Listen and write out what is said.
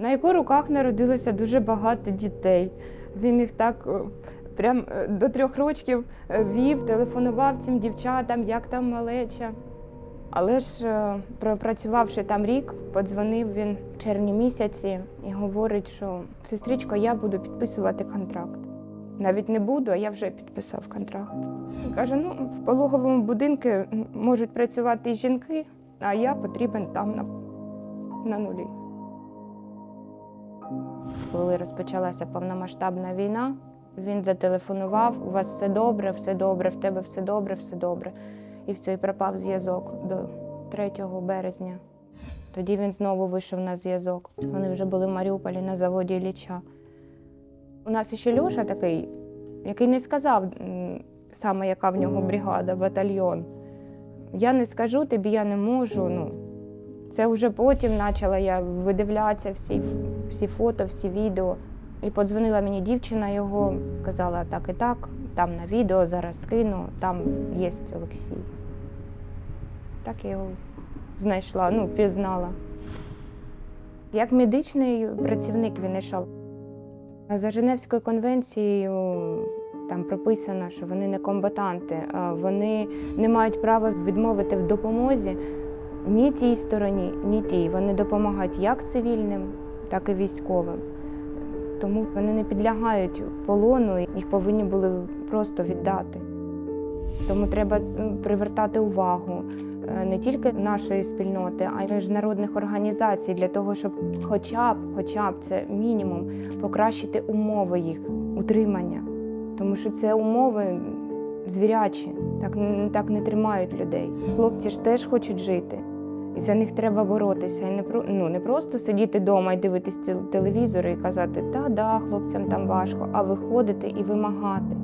На його руках народилося дуже багато дітей. Він їх так е, прям е, до трьох років е, вів, телефонував цим дівчатам, як там малеча. Але ж пропрацювавши там рік, подзвонив він в червні місяці і говорить, що сестричко, я буду підписувати контракт. Навіть не буду, а я вже підписав контракт. Він Каже: ну, в пологовому будинку можуть працювати і жінки, а я потрібен там на, на нулі. Коли розпочалася повномасштабна війна, він зателефонував: у вас все добре, все добре, в тебе все добре, все добре. І все, і пропав зв'язок до 3 березня. Тоді він знову вийшов на зв'язок. Вони вже були в Маріуполі на заводі Ілліча. У нас ще Льоша такий, який не сказав саме, яка в нього бригада, батальйон. Я не скажу тобі, я не можу. Ну, це вже потім почала я видивлятися всі, всі фото, всі відео. І подзвонила мені дівчина його, сказала так і так, там на відео зараз скину, там є Олексій. Так я його знайшла, ну, пізнала. Як медичний працівник він йшов. За Женевською конвенцією там прописано, що вони не комбатанти, вони не мають права відмовити в допомозі ні тій стороні, ні тій. Вони допомагають як цивільним, так і військовим. Тому вони не підлягають полону, їх повинні були просто віддати. Тому треба привертати увагу е, не тільки нашої спільноти, а й міжнародних організацій для того, щоб хоча б, хоча б це мінімум, покращити умови їх утримання. Тому що це умови звірячі, так, так не тримають людей. Хлопці ж теж хочуть жити. І за них треба боротися. І не, про- ну, не просто сидіти вдома і дивитись тел- телевізор і казати, та да, хлопцям там важко, а виходити і вимагати.